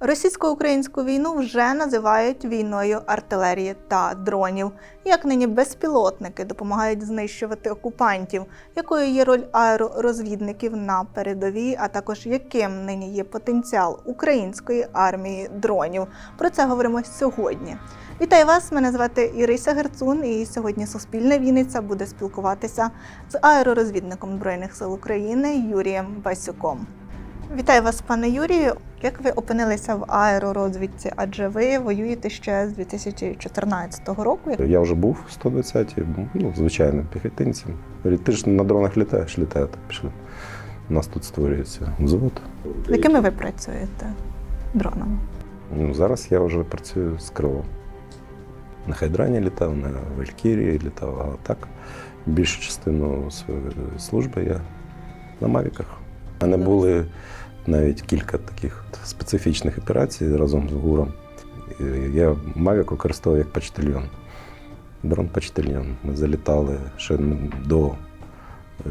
Російсько-українську війну вже називають війною артилерії та дронів. Як нині безпілотники допомагають знищувати окупантів, якою є роль аеророзвідників на передовій, а також яким нині є потенціал української армії дронів. Про це говоримо сьогодні. Вітаю вас! Мене звати Ірися Герцун, і сьогодні Суспільне Вінниця буде спілкуватися з аеророзвідником Збройних сил України Юрієм Басюком. Вітаю вас, пане Юрію. Як ви опинилися в аеророзвідці? Адже ви воюєте ще з 2014 року. Я вже був в 120-й, ну, звичайним піхотинцем. Ти ж на дронах літаєш, літаю, так пішли. У нас тут створюється взвод. Якими ви працюєте дронами? Ну, зараз я вже працюю з крилом. На Хайдрані літав, на Валькірії літав, а так більшу частину своєї служби я на Мавіках. У мене були навіть кілька таких специфічних операцій разом з ГУРом. Я Мавік використовував як почтальйон. Дрон почтальйон. Ми залітали ще до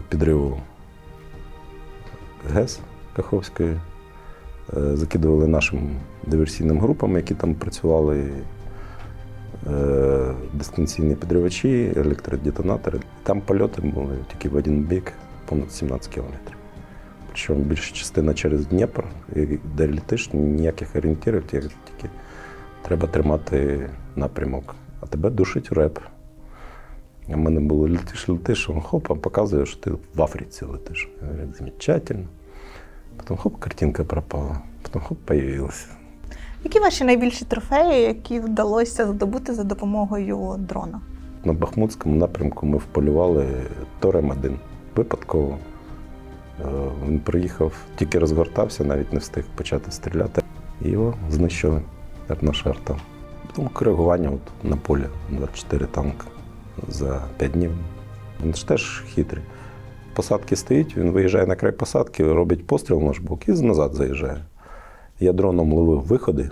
підриву ГЕС Каховської. Е, Закидували нашим диверсійним групам, які там працювали. е, Дистанційні підривачі, електродетонатори. Там польоти були тільки в один бік, понад 17 кілометрів. Причому більша частина через Дніпро, і де літиш, ніяких орієнтирів, тільки треба тримати напрямок. А тебе душить реп. У мене було летиш, летиш, він хоп, а показує, що ти в Африці летиш. Я говорю, замечательно. Потім хоп, картинка пропала. Потім хоп, появилася. Які ваші найбільші трофеї, які вдалося здобути за допомогою дрона? На Бахмутському напрямку ми вполювали Торем 1 Випадково. Е, Він приїхав, тільки розгортався, навіть не встиг почати стріляти. І його знищили, наша арта. Потім коригування от на полі 24 танка за 5 днів. Він ж теж хитрий. Посадки стоїть, він виїжджає на край посадки, робить постріл в наш бок і назад заїжджає. Я дроном ловив виходи.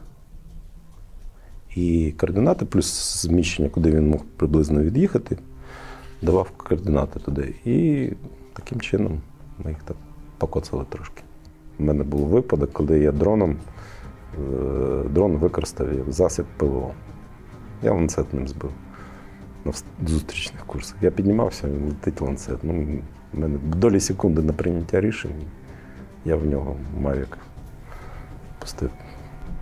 І координати, плюс зміщення, куди він мог приблизно від'їхати, давав координати туди. І таким чином ми їх так покоцали трошки. У мене був випадок, коли я дроном е, дрон використав засіб ПВО. Я ланцет ним збив на зустрічних курсах. Я піднімався, він летить ланцет. Ну, в мене долі секунди на прийняття рішень. Я в нього Мавік пустив.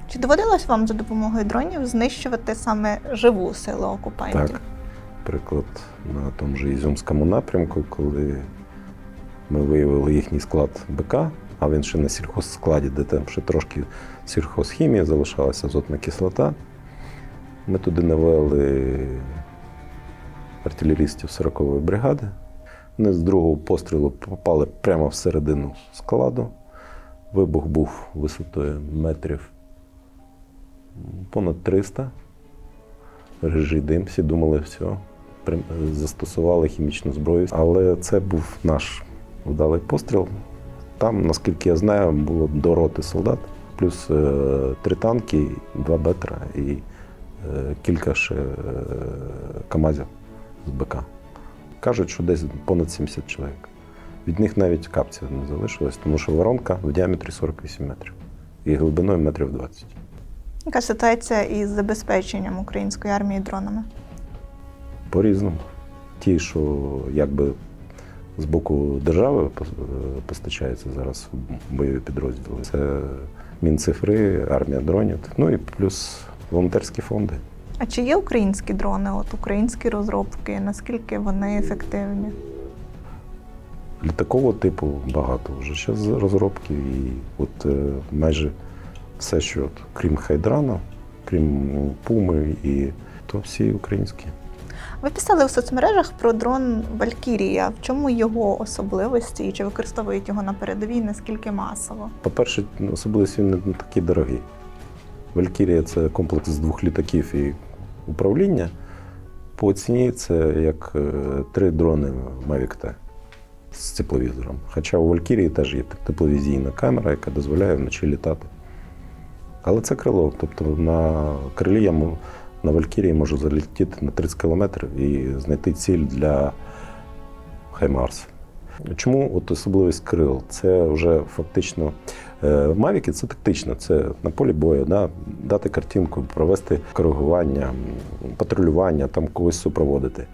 Чи доводилось вам за допомогою дронів знищувати саме живу силу окупантів? Так. Приклад на тому же Ізюмському напрямку, коли ми виявили їхній склад БК, а він ще на сільхозскладі, де там ще трошки сільхозхімія залишалася, азотна кислота. Ми туди навели артилерістів 40-ї бригади. Вони з другого пострілу попали прямо всередину складу. Вибух був висотою метрів понад 300 рижий дим, всі думали, все, застосували хімічну зброю. Але це був наш вдалий постріл. Там, наскільки я знаю, було до роти солдат, плюс е, три танки, два бетра і е, кілька ще е, камазів з БК. Кажуть, що десь понад 70 чоловік. Від них навіть капців не залишилось, тому що воронка в діаметрі 48 метрів і глибиною метрів 20. Яка ситуація із забезпеченням української армії дронами? По-різному. Ті, що якби з боку держави е, зараз в бойові підрозділи. Це Мінцифри, армія дронів, ну і плюс волонтерські фонди. А чи є українські дрони, от українські розробки? Наскільки вони ефективні? Літакового типу багато вже зараз розробки, і от е, майже все, що от, крім Хайдрана, крім Пуми, і то всі українські. Ви писали у соцмережах про дрон Валькірія. В чому його особливості і чи використовують його на передовій? Наскільки масово? По-перше, особливість він не такий дорогий. Валькірія це комплекс з двох літаків і управління. По ціні це як е, три дрони Mavic T з тепловізором. Хоча у Валькірії теж є тепловізійна камера, яка дозволяє вночі літати. Але це крило. Тобто на крилі я на Валькірії можу залетіти на 30 кілометрів і знайти ціль для Хаймарс. Чому от особливість крил? Це вже фактично е, мавіки це тактично, це на полі бою, да? дати картинку, провести коригування, патрулювання, там когось супроводити.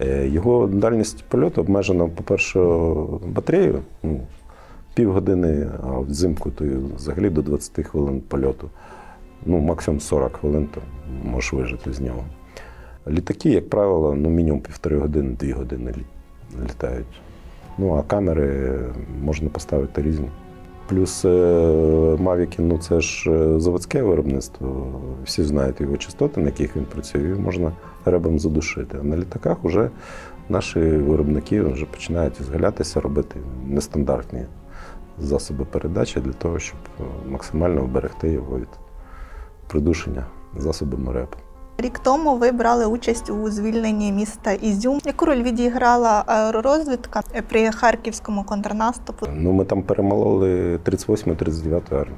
Е, Його дальність польоту обмежена, по-перше, батареєю, ну, півгодини, а взимку то взагалі до 20 хвилин польоту. Ну, максимум 40 хвилин то можеш вижити з нього. Літаки, як правило, ну, мінімум півтори години, дві години літають. Ну, а камери можна поставити різні. Плюс е, Мавіки, ну це ж е, заводське виробництво. Всі знають його частоти, на яких він працює, його можна ребом задушити. А на літаках вже наші виробники вже починають згалятися, робити нестандартні засоби передачі для того, щоб е, максимально вберегти його від придушення засобами РЕП. Рік тому ви брали участь у звільненні міста Ізюм. Яку роль відіграла аеророзвідка при харківському контрнаступу? Ну, ми там перемололи 38-39 армію.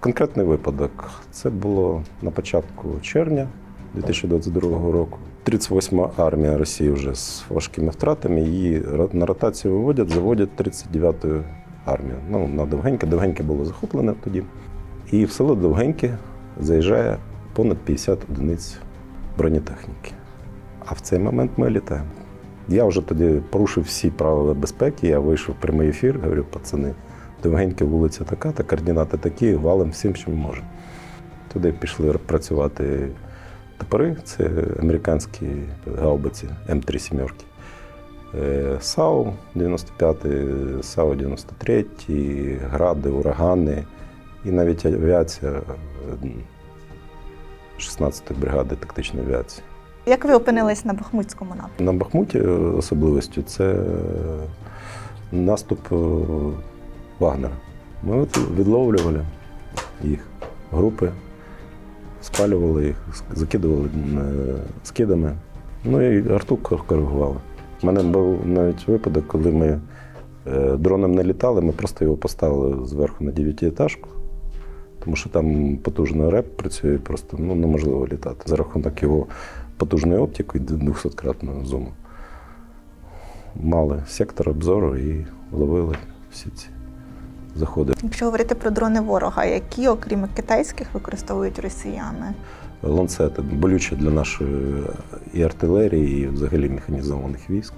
Конкретний випадок це було на початку червня 2022 року. 38-ма армія Росії вже з важкими втратами. Її на ротацію виводять, заводять 39-ю армію. Ну, на Довгеньке. Довгеньке було захоплене тоді. І в село Довгеньке заїжджає понад 50 одиниць бронетехніки. А в цей момент ми літаємо. Я вже тоді порушив всі правила безпеки. Я вийшов в прямий ефір, говорю, пацани, довгенька вулиця така, та координати такі, валим всім, що ми можемо. Туди пішли працювати топори, це американські гаубиці М3 сімерки. Е, САУ 95, САУ 93, гради, урагани і навіть авіація е, 16-ї бригади тактичної авіації. Як ви опинились на Бахмутському напрямку? На Бахмуті особливістю це наступ е, Вагнера. Ми відловлювали їх групи, спалювали їх, закидували е, скидами. Ну і арту коригували. У мене був навіть випадок, коли ми е, дроном не літали, ми просто його поставили зверху на дев'ятиетажку, тому що там потужний реп працює, просто ну, неможливо літати за рахунок його потужної оптики і 200-кратного зуму. Мали сектор обзору і ловили всі ці заходи. Якщо говорити про дрони ворога, які, окрім китайських, використовують росіяни? Ланцети болюче для нашої і артилерії, і взагалі механізованих військ.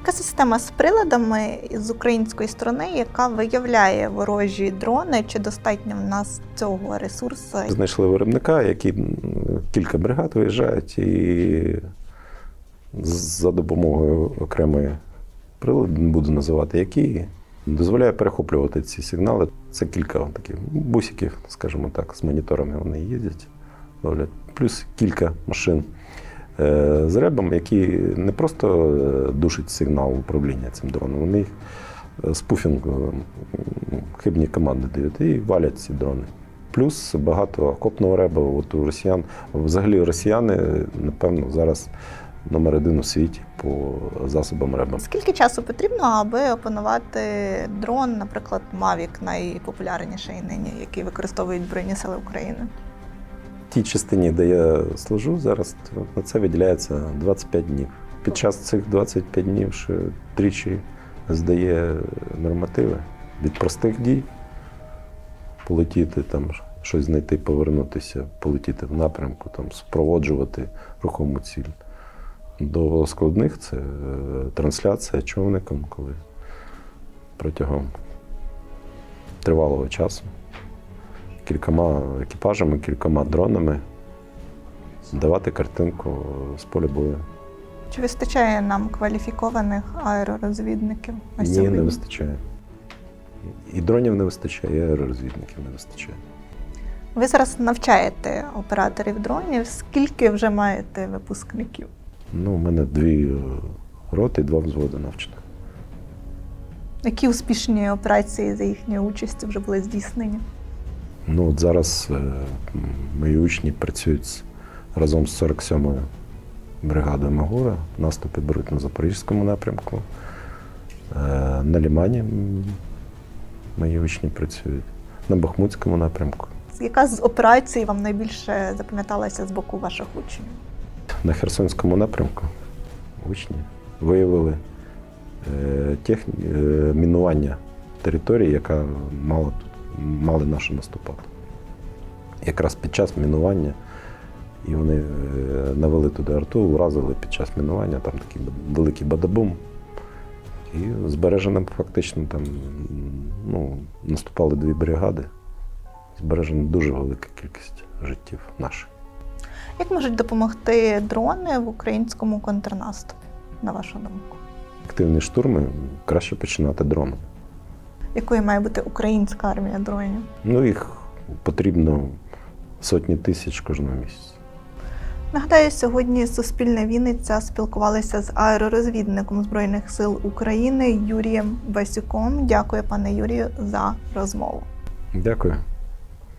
Яка система з приладами з української сторони, яка виявляє ворожі дрони? Чи достатньо в нас цього ресурсу? Знайшли виробника, які кілька бригад виїжджають і за допомогою окремої приладу, не буду називати які, дозволяє перехоплювати ці сигнали. Це кілька таких бусиків, скажімо так, з моніторами вони їздять. Плюс кілька машин з ребом, які не просто е, душать сигнал управління цим дроном, вони їх е, спуфінгом хибні команди дають і валять ці дрони. Плюс багато окопного реба. От у росіян, взагалі росіяни, напевно, зараз номер один у світі по засобам реба. Скільки часу потрібно, аби опанувати дрон, наприклад, Mavic, найпопулярніший нині, який використовують Збройні Сили України? Тій частині, де я служу зараз, на це виділяється 25 днів. Під час цих 25 днів ще тричі здає нормативи від простих дій, полетіти там, щось знайти, повернутися, полетіти в напрямку, там, спроводжувати рухому ціль. До складних це е, трансляція човником, коли протягом тривалого часу кількома екіпажами, кількома дронами давати картинку з поля бою. Чи вистачає нам кваліфікованих аеророзвідників на Ні, сьогодні? не вистачає. І дронів не вистачає, і аеророзвідників не вистачає. Ви зараз навчаєте операторів дронів. Скільки вже маєте випускників? Ну, у мене дві роти і два взводи навчених. Які успішні операції за їхньої участі вже були здійснені? Ну, от зараз е, мої учні працюють разом з 47-ю бригадою Магура. Наступи беруть на Запорізькому напрямку. Е, На Лімані мої учні працюють. На Бахмутському напрямку. Яка з операцій вам найбільше запам'яталася з боку ваших учнів? На Херсонському напрямку учні виявили е, техні... е, мінування території, яка мала тут, мали наші наступати. Якраз під час мінування, і вони е, навели туди арту, вразили під час мінування, там такий великий бадабум. І збереженим фактично там ну, наступали дві бригади. Збережена дуже велика кількість життів наших. Як можуть допомогти дрони в українському контрнаступі, на вашу думку? Активні штурми краще починати дроном. Якою має бути українська армія дронів? Ну, їх потрібно сотні тисяч кожного місяця. Нагадаю, сьогодні Суспільне Вінниця спілкувалися з аеророзвідником Збройних сил України Юрієм Васюком. Дякую, пане Юрію, за розмову. Дякую.